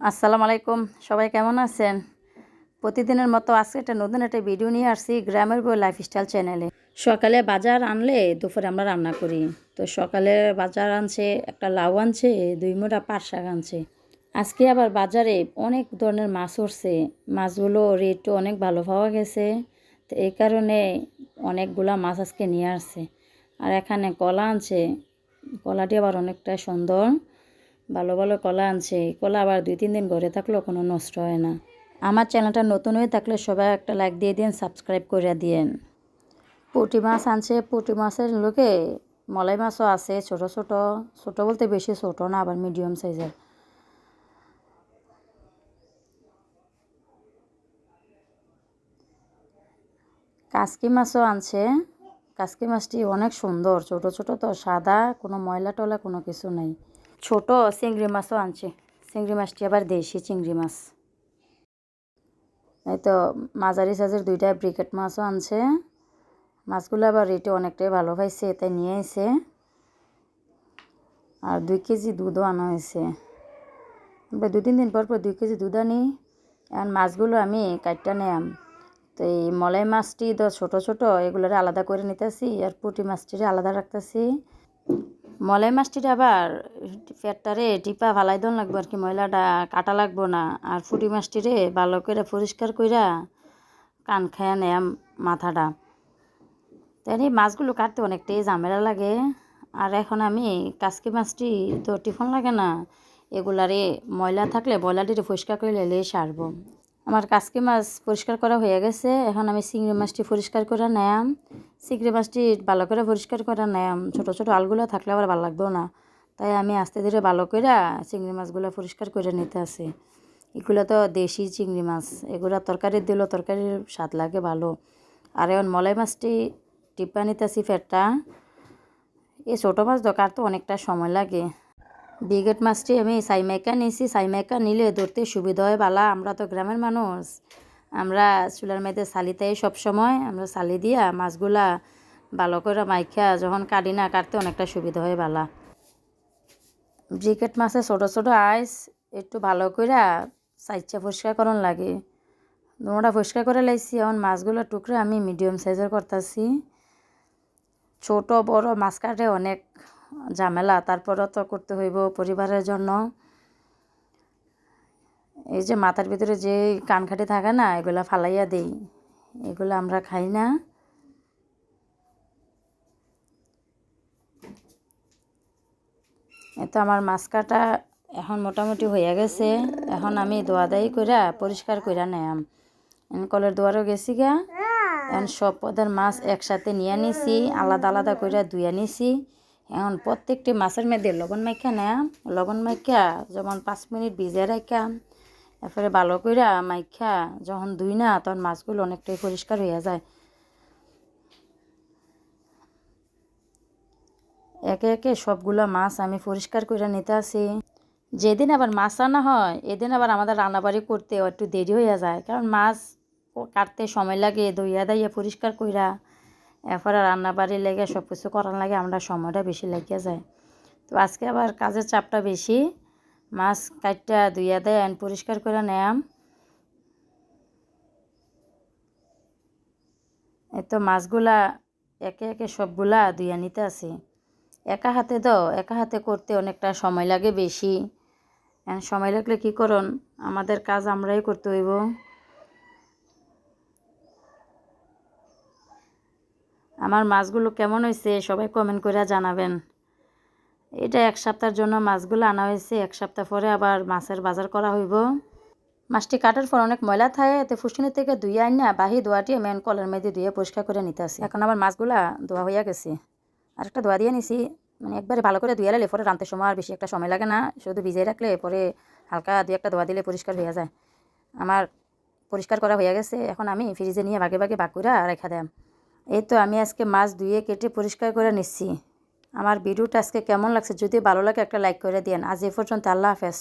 আসসালামু আলাইকুম। সবাই কেমন আছেন? প্রতিদিনের মতো আজকে একটা নতুন একটা ভিডিও নিয়ে আসছি গ্রামের বই লাইফস্টাইল চ্যানেলে সকালে বাজার আনলে দুপুরে আমরা রান্না করি। তো সকালে বাজার আনছে, একটা লাউ আনছে, দুই মোটা পাট শাক আনছে। আজকে আবার বাজারে অনেক ধরনের মাছ উঠছে। মাছগুলো রেটও অনেক ভালো পাওয়া গেছে। তো এই কারণে অনেকগুলা মাছ আজকে নিয়ে আসছে। আর এখানে কলা আনছে। কলাটি আবার অনেকটা সুন্দর। ভালো ভালো কলা আনছে কলা আবার দুই তিন দিন ঘরে থাকলেও কোনো নষ্ট হয় না। আমার চ্যানেলটা নতুন হয়ে থাকলে সবাই একটা লাইক দিয়ে দিন, সাবস্ক্রাইব করে দিয়েন। পুঁটি মাছ আনছে, পুঁটি মাছের লোকে মলাই মাছও আছে, ছোট ছোট ছোট বলতে বেশি ছোট না, আবার মিডিয়াম সাইজের কাসকি মাছও আনছে। কাসকি মাছটি অনেক সুন্দর, ছোট ছোট তো, সাদা, কোনো ময়লা টলা কোনো কিছু নাই। ছোট চিংড়ি মাছও আনছে। চিংড়ি মাছটি আবার দেশি চিংড়ি মাছ। এই তো মাঝারি সাইজের দুইটা ব্রিকেট মাছও আনছে। মাছগুলো আবার রেটে অনেকটাই ভালো পাইছে, তাই নিয়ে এসে আর দুই কেজি দুধও আনা হয়েছে। আমরা দু তিন দিন পর পর দুই কেজি দুধ আনি। এখন মাছগুলো আমি কাটটা নেয়াম তো এই মলাই মাছটি তো ছোটো ছোটো, এগুলোরে আলাদা করে নিতেছি আর পুঁটি মাছটিরে আলাদা রাখতেছি। মলাই মাছটির আবার পেটটারে টিপা ফালাই দন লাগবো আর কি, ময়লাটা কাটা লাগবো না। আর ফুটি মাছটিরে ভালো করে পরিষ্কার কইরা কান খায়া নেয়াম মাথাটা। তাই মাছগুলো কাটতে অনেকটাই ঝামেলা লাগে। আর এখন আমি কাসকি মাছটি তো টিফন লাগে না, এগুলারে ময়লা থাকলে ময়লাটিতে পরিষ্কার করে লেলে সারবো। আমার কাসকি মাছ পরিষ্কার করা হয়ে গেছে। এখন আমি চিংড়ি মাছটি পরিষ্কার করে নেয়াম। চিংড়ি মাছটি ভালো করে পরিষ্কার করে নেয়াম। ছোটো ছোটো আলগুলো থাকলে আবার ভালো লাগবেও না। তাই আমি আস্তে ধীরে ভালো করে চিংড়ি মাছগুলো পরিষ্কার করে নিতে আসি এগুলো তো দেশি চিংড়ি মাছ। এগুলো তরকারি দিলেও তরকারির স্বাদ লাগে ভালো। আর এখন মলাই মাছটি টিপা নিতেছি ফেরটা। এই ছোটো মাছ দরকার তো অনেকটা সময় লাগে। বিগেট মাছটি আমি সাইমাইকা নিয়েছি সাইমাইকা নিলে ধরতে সুবিধা হয় বালা। আমরা তো গ্রামের মানুষ। আমরা চুলার মেয়েদের সালিতেই সব সময় আমরা সালি দিয়া মাছগুলা ভালো করে মাইখা যখন কাটি না কাটতে অনেকটা সুবিধা হয় বালা। ব্রিকেট মাছে ছোটো ছোটো আইস একটু ভালো করে সাইজটা পরিষ্কার করন লাগে। দুটা পরিষ্কার করে লাইছি। এখন মাছগুলো টুকরে আমি মিডিয়াম সাইজের করতেছি। ছোট বড় মাছ কাটে অনেক ঝামেলা, তারপরও তো করতে হইব পরিবারের জন্য। এই যে মাথার ভিতরে যে কানখাটি থাকে না, এগুলা ফালাইয়া দেই। এগুলো আমরা খাই না। এতো আমার মাছ কাটা এখন মোটামুটি হয়ে গেছে। এখন আমি দোয়া দায়ী করে পরিষ্কার করে নেয়াম। কলের দোয়ারও গেছি গা। এখন সব পদের মাছ একসাথে নিয়ে নিছি, আলাদা আলাদা করে ধুয়ে নিছি। এখন প্রত্যেকটি মাছের মধ্যে লবণ মাইখা নেয়া লবণ মাইখা যেমন পাঁচ মিনিট ভিজে রাখা এরপরে ভালো করে মাইখা যখন ধুই না, তখন মাছগুলো অনেকটাই পরিষ্কার হয়ে যায়। একে একে সবগুলো মাছ আমি পরিষ্কার করে নিতে আসি। যেদিন আবার মাছ আনা হয়, এদিন আবার আমাদের রান্নাবাড়ি করতে একটু দেরি হয়ে যায়, কারণ মাছ কাটতে সময় লাগে দইয়া দাইয়া পরিষ্কার কইরা। এরপরে রান্না বাড়ি লেগে সব কিছু করার লাগে আমরা সময়টা বেশি লেগে যায়। তো আজকে আবার কাজের চাপটা বেশি। মাছ কাটটা ধুইয়া দেয়, আইন পরিষ্কার করে নেয়াম। এই তো মাছগুলা একে একে সবগুলা ধুইয়া নিতে আসি একা হাতে দাও একা হাতে করতে অনেকটা সময় লাগে বেশি। সময় লাগলে কি করুন? আমাদের কাজ আমরাই করতে হইব। আমার মাছগুলো কেমন হয়েছে সবাই কমেন্ট করে জানাবেন। এটা এক সপ্তাহের জন্য মাছগুলো আনা হয়েছে, এক সপ্তাহ পরে আবার মাছের বাজার করা হইব। মাছটি কাটার পর অনেক ময়লা থাকে, এতে ফুসকিনি থেকে ধুয়ে আন না বাহি ধোয়াটি মেন কলের মেয়েদের ধুয়ে পরিষ্কার করে নিতে আসি এখন আবার মাছগুলা ধোয়া হইয়া গেছে। আর একটা ধোয়া দিয়ে নিছি মানে একবারে ভালো করে ধুয়ে লালে পরে রানতে সময় আর বেশি একটা সময় লাগে না, শুধু ভিজিয়ে রাখলে পরে হালকা দুই একটা ধোয়া দিলে পরিষ্কার হয়ে যায়। আমার পরিষ্কার করা হয়ে গেছে, এখন আমি ফ্রিজে নিয়ে ভাগে ভাগে বাকুরা রেখা দেয় এই তো আমি আজকে মাছ ধুয়ে কেটে পরিষ্কার করে নিচ্ছি। আমার ভিডিওটা আজকে কেমন লাগছে যদি ভালো লাগে একটা লাইক করে দিন আজ এ পর্যন্ত আল্লাহ হাফেজ।